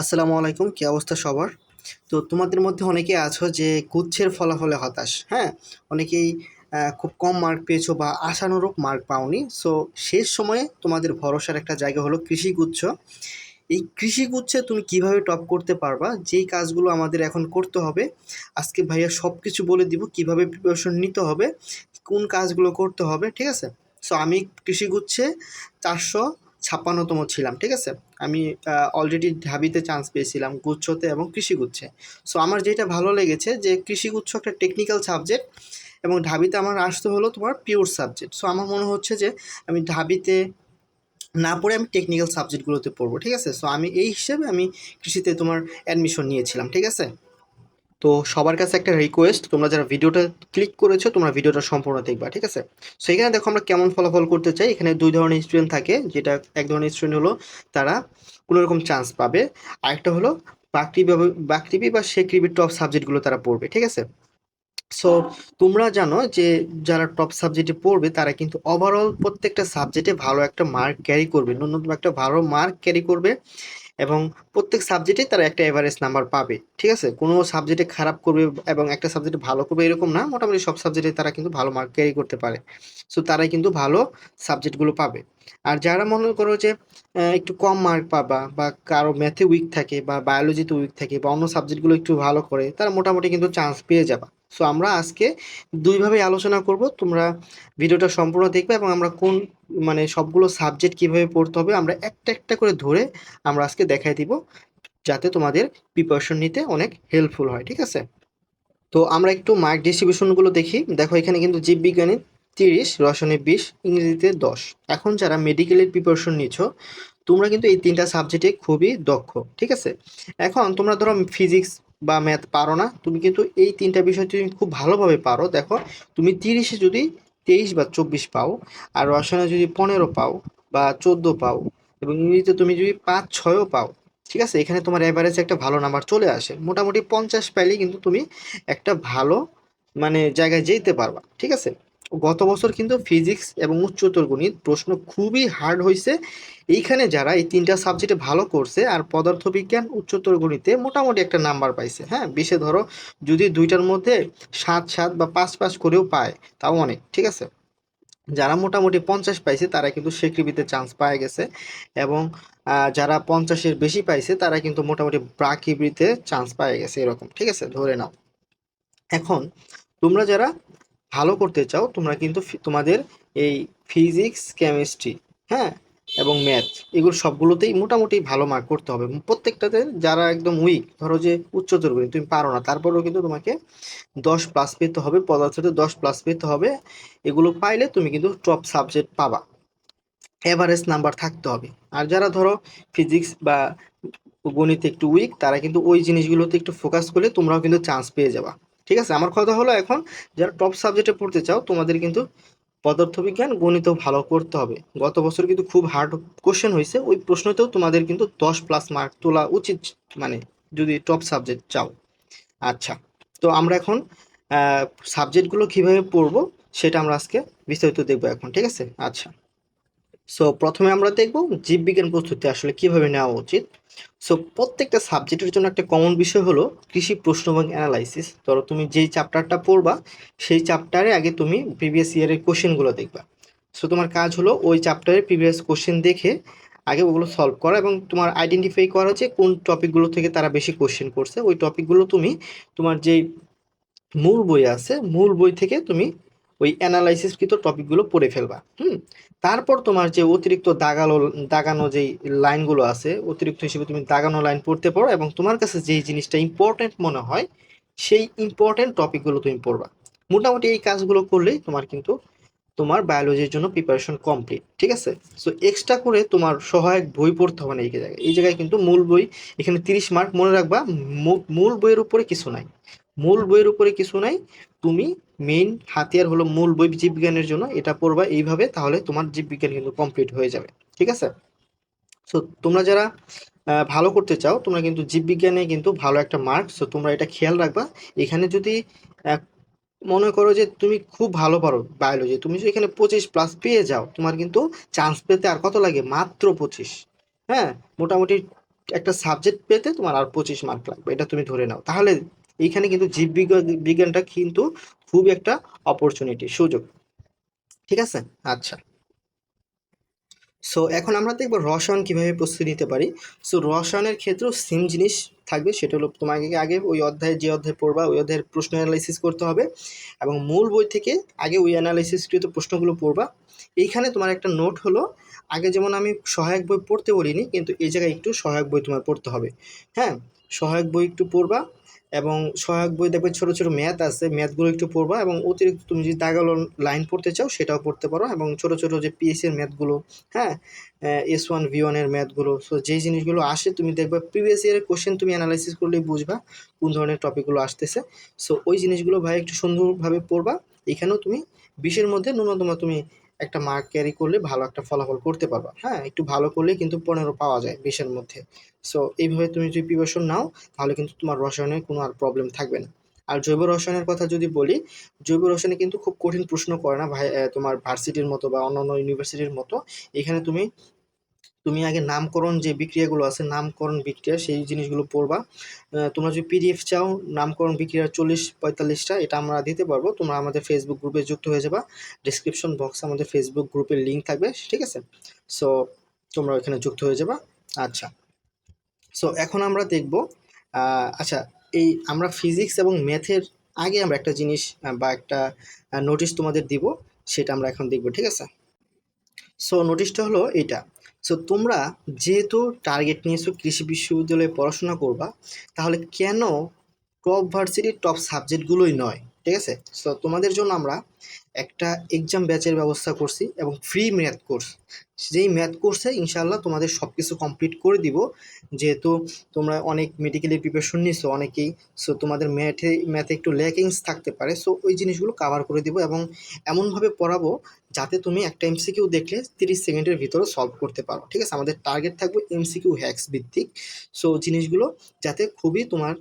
আসসালামু আলাইকুম, কী অবস্থা সবার? তো তোমাদের মধ্যে অনেকে আছো যে গুচ্ছের ফলাফলে হতাশ হ্যাঁ? অনেকেই খুব কম মার্ক পেয়েছ বা আশানুরূপ মার্ক পাওনি। সো শেষ সময়ে তোমাদের ভরসার একটা জায়গা হলো কৃষিগুচ্ছ এই কৃষিগুচ্ছে তুমি কীভাবে টপ করতে পারবা? যেই কাজগুলো আমাদের এখন করতে হবে। আজকে ভাইয়া সব কিছু বলে দিব, কীভাবে প্রিপারেশন নিতে হবে, কোন কাজগুলো করতে হবে, ঠিক আছে? সো আমি কৃষিগুচ্ছে চারশো ছাপ্পান্নতম ছিলাম, ঠিক আছে? আমি অলরেডি ঢাবিতে চান্স পেয়েছিলাম গুচ্ছতে এবং কৃষিগুচ্ছে সো আমার যেটা ভালো লেগেছে যে কৃষিগুচ্ছ একটা টেকনিক্যাল সাবজেক্ট এবং ঢাবিতে আমার আসতে হলো তোমার পিওর সাবজেক্ট সো আমার মনে হচ্ছে যে, আমি ঢাবিতে না পড়ে আমি টেকনিক্যাল সাবজেক্টগুলোতে পড়ব, ঠিক আছে? সো আমি এই হিসেবে আমি কৃষিতে তোমার অ্যাডমিশন নিয়েছিলাম, ঠিক আছে? তো সবার কাছে একটা রিকোয়েস্ট তোমরা যারা ভিডিওটা ক্লিক করেছ, তোমরা ভিডিওটা সম্পূর্ণ দেখবা, ঠিক আছে? সো এখানে দেখো আমরা কেমন ফলাফল করতে চাই। এখানে দুই ধরনের স্টুডেন্ট থাকে, যেটা এক ধরনের স্টুডেন্ট হলো তারা কোনো রকম চান্স পাবে। আরেকটা হলো বাকৃবি বাকৃবি বা শেকৃবির টপ সাবজেক্টগুলো তারা পড়বে, ঠিক আছে? সো তোমরা জানো যে যারা টপ সাবজেক্টে পড়বে, তারা কিন্তু ওভারঅল প্রত্যেকটা সাবজেক্টে ভালো একটা মার্ক ক্যারি করবে ন্যূনতম একটা ভালো মার্ক ক্যারি করবে। এবং প্রত্যেক সাবজেক্টে তারা একটা এভারেজ নাম্বার পাবে, ঠিক আছে? কোনো সাবজেক্টে খারাপ করবে এবং একটা সাবজেক্টে ভালো করবে এরকম না, মোটামুটি সব সাবজেক্টে তারা কিন্তু ভালো মার্ক ক্যারি করতে পারে। সো তারাই কিন্তু ভালো সাবজেক্টগুলো পাবে। আর যারা মনে করো যে একটু কম মার্ক পাবা বা কারও ম্যাথে উইক থাকে বা বায়োলজিতে উইক থাকে বা অন্য সাবজেক্টগুলো একটু ভালো করে, তারা মোটামুটি কিন্তু চান্স পেয়ে যাবা। সো আমরা আজকে দুইভাবে আলোচনা করব। তোমরা ভিডিওটা সম্পূর্ণ দেখবে এবং আমরা কোন মানে সবগুলো সাবজেক্ট কীভাবে পড়তে হবে আমরা একটা একটা করে ধরে আমরা আজকে দেখাই দিব, যাতে তোমাদের প্রিপারেশন নিতে অনেক হেল্পফুল হয়, ঠিক আছে? তো আমরা একটু মার্ক ডিস্ট্রিবিউশনগুলো দেখি। দেখো, এখানে কিন্তু জীববিজ্ঞানী তিরিশ রসায়নে বিশ, ইংরেজিতে দশ। এখন যারা মেডিকেলের প্রিপারেশন নিচ্ছ, তোমরা কিন্তু এই তিনটা সাবজেক্টে খুবই দক্ষ, ঠিক আছে? এখন তোমরা ধরো ফিজিক্স বা ম্যাথ পারো না, তুমি কিন্তু এই তিনটা বিষয় তুমি খুব ভালোভাবে পারো। দেখো, তুমি তিরিশে যদি তেইশ বা চব্বিশ পাও, আর রসায়নে যদি পনেরো পাও বা চোদ্দ পাও, এবং ইংরেজিতে তুমি যদি পাঁচ ছয়ও পাও, ঠিক আছে? এখানে তোমার এভারেজ একটা ভালো নাম্বার চলে আসে। মোটামুটি পঞ্চাশ পাইলেই কিন্তু তুমি একটা ভালো মানে জায়গায় যেতে পারবা, ঠিক আছে? গত বছর কিন্তু ফিজিক্স এবং উচ্চতর গণিত প্রশ্ন খুবই হার্ড হয়েছে এইখানে যারা এই তিনটা সাবজেক্টে ভালো করছে আর পদার্থবিজ্ঞান উচ্চতর গণিতে মোটামুটি একটা নাম্বার পাইছে হ্যাঁ? বিশে ধরো যদি দুইটার মধ্যে সাত সাত বা পাঁচ পাঁচ করেও পায়, তাও অনেক, ঠিক আছে? যারা মোটামুটি পঞ্চাশ পাইছে, তারা কিন্তু স্বীকৃতিতে চান্স পায় গেছে এবং যারা পঞ্চাশের বেশি পাইছে, তারা কিন্তু মোটামুটি প্রাকিবৃতে চান্স পায় গেছে, এরকম, ঠিক আছে? ধরে নাও। এখন, তোমরা যারা ভালো করতে চাও, তোমরা কিন্তু তোমাদের এই ফিজিক্স কেমিস্ট্রি হ্যাঁ এবং ম্যাথ এগুলো সবগুলোতেই মোটামুটি ভালো মার্ক করতে হবে। প্রত্যেকটাতে যারা একদম উইক ধরো যে উচ্চতর গণিত, তুমি পারো না, তারপরেও কিন্তু তোমাকে দশ প্লাস পেতে হবে, পদার্থতে দশ প্লাস পেতে হবে। এগুলো পাইলে তুমি কিন্তু টপ সাবজেক্ট পাবা। এভারেজ নাম্বার থাকতে হবে। আর যারা ধরো ফিজিক্স বা গণিত একটু উইক তারা কিন্তু ওই জিনিসগুলোতে একটু ফোকাস করলে তোমরাও কিন্তু চান্স পেয়ে যাবা। ঠিক আছে? আমার কথা হলো এখন যারা টপ সাবজেক্টে পড়তে চাও, তোমাদের কিন্তু পদার্থবিজ্ঞান গণিত ভালো করতে হবে। গত বছর কিন্তু খুব হার্ড কোশ্চেন হয়েছে। ওই প্রশ্নতেও তোমাদের কিন্তু দশ প্লাস মার্ক তোলা উচিত মানে যদি টপ সাবজেক্ট চাও। আচ্ছা তো আমরা এখন সাবজেক্টগুলো কীভাবে পড়ব, সেটা আমরা আজকে বিস্তারিত দেখব এখন, ঠিক আছে? আচ্ছা। সো প্রথমে আমরা দেখব জীববিজ্ঞান প্রস্তুতি আসলে কীভাবে নেওয়া উচিত। সো প্রত্যেকটা সাবজেক্টের জন্য একটা কমন বিষয় হলো কৃষি প্রশ্ন এবং অ্যানালাইসিস ধরো তুমি যেই চ্যাপ্টারটা পড়বা, সেই চ্যাপ্টারে আগে তুমি প্রিভিয়াস ইয়ারের কোশ্চেনগুলো দেখবা। সো তোমার কাজ হলো ওই চ্যাপ্টারের প্রিভিয়াস কোশ্চেন দেখে আগে ওগুলো সলভ করা এবং তোমার আইডেন্টিফাই করা যে কোন টপিকগুলো থেকে তারা বেশি কোশ্চেন করছে। ওই টপিকগুলো তুমি তোমার যেই মূল বই আছে, মূল বই থেকে তুমি ওই অ্যানালাইসিসকৃত টপিকগুলো পড়ে ফেলবা, হুম? তারপর তোমার যে অতিরিক্ত দাগালো, দাগানো যেই লাইনগুলো আছে, অতিরিক্ত হিসেবে তুমি দাগানো লাইন পড়তে পারো এবং তোমার কাছে যেই জিনিসটা ইম্পর্টেন্ট মনে হয়, সেই ইম্পর্টেন্ট টপিকগুলো তুমি পড়বা। মোটামুটি এই কাজগুলো করলেই তোমার কিন্তু তোমার বায়োলজির জন্য প্রিপারেশন কমপ্লিট ঠিক আছে? সো এক্সট্রা করে তোমার সহায়ক বই পড়তে হবে না এই জায়গায়। এই জায়গায় কিন্তু মূল বই, এখানে তিরিশ মার্ক মনে রাখবা মূল বইয়ের উপরে কিছু নাই। মূল বইয়ের উপরে কিছু নাই, তুমি মেইন হাতিয়ার হলো মূল বই জীববিজ্ঞানের জন্য। এটা পড়বা এইভাবে, তাহলে তোমার জীববিজ্ঞান কিন্তু কমপ্লিট হয়ে যাবে। ঠিক আছে? সো তোমরা যারা ভালো করতে চাও, তোমরা কিন্তু জীববিজ্ঞানে কিন্তু ভালো একটা মার্ক সো তোমরা এটা খেয়াল রাখবা। এখানে যদি মনে করো যে তুমি খুব ভালো পারো বায়োলজি তুমি যদি এখানে পঁচিশ প্লাস পেয়ে যাও, তোমার কিন্তু চান্স পেতে আর কত লাগে? মাত্র পঁচিশ। হ্যাঁ? মোটামুটি একটা সাবজেক্ট পেতে তোমার আর পঁচিশ মার্ক লাগবে। এটা তুমি ধরে নাও। তাহলে এইখানে কিন্তু জীববিজ্ঞান বিজ্ঞানটা কিন্তু খুব একটা অপরচুনিটি সুযোগ। ঠিক আছে? আচ্ছা। সো এখন আমরা দেখব রসায়ন কীভাবে প্রস্তুতি নিতে পারি। সো রসায়নের ক্ষেত্রেও সেম জিনিস থাকবে, সেটা হলো তোমাকে আগে ওই অধ্যায়ে, যে অধ্যায় পড়বা, ওই অধ্যায়ের প্রশ্ন অ্যানালাইসিস করতে হবে এবং মূল বই থেকে আগে ওই অ্যানালাইসিসকৃত প্রশ্নগুলো পড়বা। এইখানে তোমার একটা নোট হলো, আগে যেমন আমি সহায়ক বই পড়তে বলিনি, কিন্তু এই জায়গায় একটু সহায়ক বই তোমার পড়তে হবে। হ্যাঁ? সহায়ক বই একটু পড়বা। এবং সহায়ক বই দেখবে ছোটো ছোটো ম্যাথ আছে, ম্যাথগুলো একটু পড়বা এবং অতিরিক্ত তুমি যদি দাগালো লাইন পড়তে চাও সেটাও পড়তে পারো এবং ছোটো ছোটো যে পিএসসির ম্যাথগুলো হ্যাঁ? এস ওয়ান ভি ওয়ানের ম্যাথগুলো সো যেই জিনিসগুলো আসে তুমি দেখবে প্রিভিয়াস ইয়ারের কোশ্চেন তুমি অ্যানালাইসিস করলেই বুঝবা কোন ধরনের টপিকগুলো আসতেছে। সো ওই জিনিসগুলো ভাই একটু সুন্দরভাবে পড়বা, এখানেও তুমি বিশের মধ্যে ন্যূনতম তুমি একটা মার্ক ক্যারি করলে ভালো একটা ফলাফল করতে পারবা। হ্যাঁ একটু ভালো করলে কিন্তু পনেরো পাওয়া যায় বিশের মধ্যে। সো এইভাবে তুমি যদি প্রিপারেশন নাও, তাহলে কিন্তু তোমার রসায়নের কোনো আর প্রবলেম থাকবে না। আর জৈব রসায়নের কথা যদি বলি, জৈব রসায়নে কিন্তু খুব কঠিন প্রশ্ন করে না ভাই তোমার ভার্সিটির মতো বা অন্যান্য ইউনিভার্সিটির মতো। এখানে তুমি তুমি আগে নামকরণ যে বিক্রিয়াগুলো আছে, নামকরণ বিক্রিয়া, সেই জিনিসগুলো পড়বা। তোমরা যদি পিডিএফ চাও, নামকরণ বিক্রিয়ার চল্লিশ পঁয়তাল্লিশটা, এটা আমরা দিতে পারব। তোমরা আমাদের ফেসবুক গ্রুপে যুক্ত হয়ে যাবা। ডিসক্রিপশন বক্সে আমাদের ফেসবুক গ্রুপের লিঙ্ক থাকবে, ঠিক আছে? সো তোমরা ওখানে যুক্ত হয়ে যাবা। আচ্ছা। সো এখন আমরা দেখব আচ্ছা এই আমরা ফিজিক্স এবং ম্যাথের আগে আমরা একটা জিনিস বা একটা নোটিশ তোমাদের দিব, সেটা আমরা এখন দেখব, ঠিক আছে? সো নোটিশটা হলো এইটা। সো তোমরা যেহেতু টার্গেট নিয়েছো কৃষি বিশ্ববিদ্যালয়ে পড়াশোনা করবা, তাহলে কেন টপ ভার্সিটির টপ সাবজেক্টগুলোই নয়? ঠিক আছে? সো তোমাদের জন্য আমরা একটা এক্সাম ব্যাচের ব্যবস্থা করছি এবং ফ্রি ম্যাথ কোর্স যেই ম্যাথ কোর্সে ইনশাআল্লাহ তোমাদের সব কিছু কমপ্লিট করে দিব। যেহেতু তোমরা অনেক মেডিকেলের প্রিপারেশন নিছো অনেকেই সো তোমাদের ম্যাথে ম্যাথে একটু ল্যাকিংস থাকতে পারে। সো ওই জিনিসগুলো কাভার করে দিব এবং এমনভাবে পড়াবো যাতে তুমি একটা এমসিকিউ দেখলে তিরিশ সেকেন্ডের ভিতরে সলভ করতে পারো। ঠিক আছে? আমাদের টার্গেট থাকবে এমসিকিউ হ্যাক্স ভিত্তিক। সো জিনিসগুলো যাতে খুবই তোমার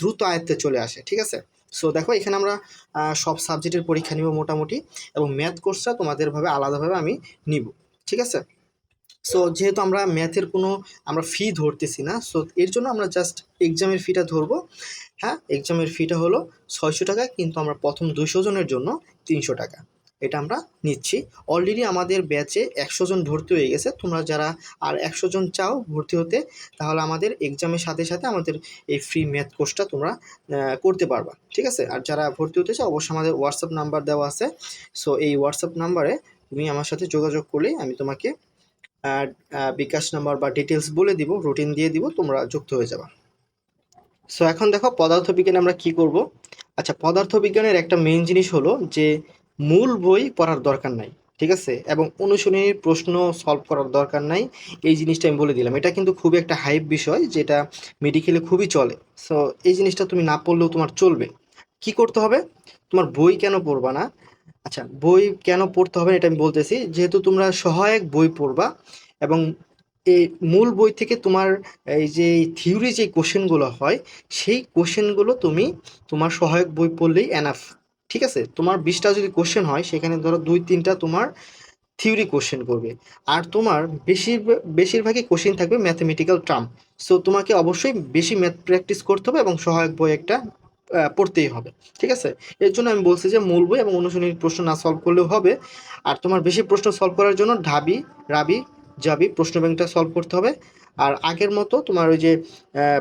দ্রুত আয়ত্তে চলে আসে। ঠিক আছে? সো দেখো, এখানে আমরা সব সাবজেক্টের পরীক্ষা নিব মোটামুটি এবং ম্যাথ কোর্সটা তোমাদেরভাবে আলাদাভাবে আমি নিব, ঠিক আছে? সো যেহেতু আমরা ম্যাথের কোনো, আমরা ফি ধরতেছি না সো এর জন্য আমরা জাস্ট এক্সামের ফিটা ধরবো। হ্যাঁ? এক্সামের ফিটা হলো ছয়শো টাকা, কিন্তু আমরা প্রথম দুশো জনের জন্য তিনশো টাকা। এটা আমরা নিচ্ছি। অলরেডি আমাদের ব্যাচে একশো জন ভর্তি হয়ে গেছে। তোমরা যারা আর একশো জন চাও ভর্তি হতে, তাহলে আমাদের এক্সামের সাথে সাথে আমাদের এই ফ্রি ম্যাথ কোর্সটা তোমরা করতে পারবা। ঠিক আছে? আর যারা ভর্তি হতে চাও, অবশ্যই আমাদের হোয়াটসঅ্যাপ নাম্বার দেওয়া আছে। সো এই হোয়াটসঅ্যাপ নাম্বারে তুমি আমার সাথে যোগাযোগ করলে আমি তোমাকে বিকাশ নাম্বার বা ডিটেলস বলে দিব রুটিন দিয়ে দিব, তোমরা যুক্ত হয়ে যাবা। সো এখন দেখো, পদার্থবিজ্ঞানে আমরা কি করব? আচ্ছা পদার্থবিজ্ঞানের একটা মেইন জিনিস হলো যে মূল বই পড়ার দরকার নাই, ঠিক আছে? এবং অনুশীলনীর প্রশ্ন সলভ করার দরকার নাই। এই জিনিসটা আমি বলে দিলাম। এটা কিন্তু খুবই একটা হাইপ বিষয়, যেটা মেডিকেলে খুবই চলে। সো এই জিনিসটা তুমি না পড়লেও তোমার চলবে। কি করতে হবে? তোমার বই কেন পড়বা না? আচ্ছা বই কেন পড়তে হবে এটা আমি বলতেছি। যেহেতু তোমরা সহায়ক বই পড়বা এবং এই মূল বই থেকে তোমার এই যে থিওরি যে কোশ্চেনগুলো হয়, সেই কোশ্চেনগুলো তুমি তোমার সহায়ক বই পড়লেই এনাফ ঠিক আছে? তোমার বিশটা যদি কোশ্চেন হয়, সেখানে ধরো দুই, তিনটা তোমার থিওরি কোশ্চেন করবে। আর তোমার বেশির, বেশিরভাগই কোশ্চেন থাকবে ম্যাথমেটিক্যাল টার্ম সো তোমাকে অবশ্যই বেশি ম্যাথ প্র্যাকটিস করতে হবে এবং সহায়ক বই একটা পড়তেই হবে। ঠিক আছে? এর জন্য আমি বলছি যে মূল বই এবং অনুশীলনীর প্রশ্ন না সলভ করলেও হবে। আর তোমার বেশি প্রশ্ন সলভ করার জন্য ঢাবি, রাবি, জাবি প্রশ্ন ব্যাংকটা সলভ করতে হবে। আর আগের মতো তোমার ওই যে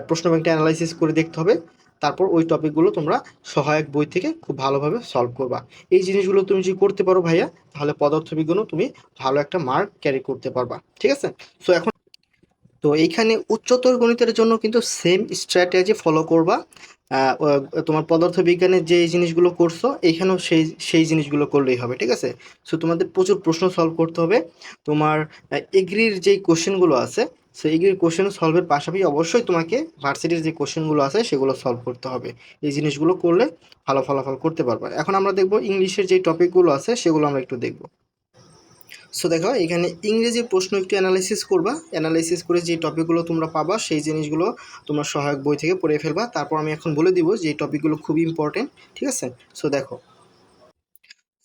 প্রশ্ন ব্যাংকটা অ্যানালাইসিস করে দেখতে হবে। তারপর ওই টপিকগুলো তোমরা সহায়ক বই থেকে খুব ভালোভাবে সলভ করবা। এই জিনিসগুলো তুমি যদি করতে পারো ভাইয়া, তাহলে পদার্থবিজ্ঞানও তুমি ভালো একটা মার্ক ক্যারি করতে পারবা, ঠিক আছে? সো এখন তো এইখানে উচ্চতর গণিতের জন্য কিন্তু সেম স্ট্র্যাটেজি ফলো করবা। তোমার পদার্থবিজ্ঞানের যে জিনিসগুলো করছ, এইখানেও সেই সেই জিনিসগুলো করলেই হবে, ঠিক আছে? সো তোমাদের প্রচুর প্রশ্ন সলভ করতে হবে। তোমার এগ্রির যেই কোশ্চেনগুলো আছে সো এগ্রির কোশ্চেন সলভের পাশাপাশি অবশ্যই তোমাকে ভার্সিটির যে কোশ্চেনগুলো আছে, সেগুলো সলভ করতে হবে। এই জিনিসগুলো করলে ভালো ফলাফল করতে পারবে। এখন আমরা দেখব ইংলিশের যে টপিকগুলো আছে, সেগুলো আমরা একটু দেখব। সো দেখো, এখানে ইংরেজি প্রশ্ন একটু অ্যানালাইসিস করবা। অ্যানালাইসিস করে যে টপিকগুলো তোমরা পাবা, সেই জিনিসগুলো তোমরা সহায়ক বই থেকে পড়ে ফেলবা। তারপর আমি এখন বলে দিব যে টপিকগুলো খুবই ইম্পর্টেন্ট ঠিক আছে? সো দেখো।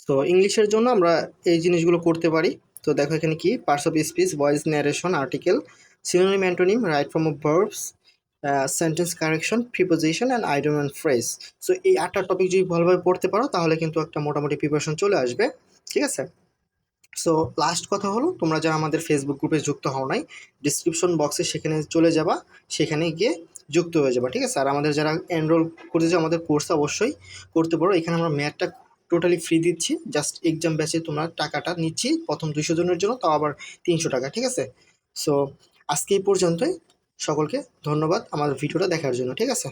তো ইংলিশের জন্য আমরা এই জিনিসগুলো করতে পারি। তো, দেখো এখানে কি? Parts of speech voice narration article synonym antonym right form of verbs sentence correction preposition and idiom and phrase so এই আটটা টপিক যদি ভালোভাবে পড়তে পারো, তাহলে কিন্তু একটা মোটামুটি প্রিপারেশন চলে আসবে। ঠিক আছে? সো লাস্ট কথা হলো, তোমরা যারা আমাদের ফেসবুক গ্রুপে যুক্ত হও নাই ডিসক্রিপশন বক্সে সেখানে চলে যাবা, সেখানে গিয়ে যুক্ত হয়ে যাবা, ঠিক আছে? আর আমাদের যারা এনরোল করতে চাও আমাদের কোর্স অবশ্যই করতে পারো। এখানে আমরা ম্যাথটা টোটালি ফ্রি দিচ্ছি। জাস্ট এক্সাম ব্যাচে তোমরা টাকাটা নিচ্ছি, প্রথম দুইশো জনের জন্য, তাও আবার তিনশো টাকা, ঠিক আছে? সো আজকে এই পর্যন্তই। সকলকে ধন্যবাদ আমার ভিডিওটা দেখার জন্য ঠিক আছে?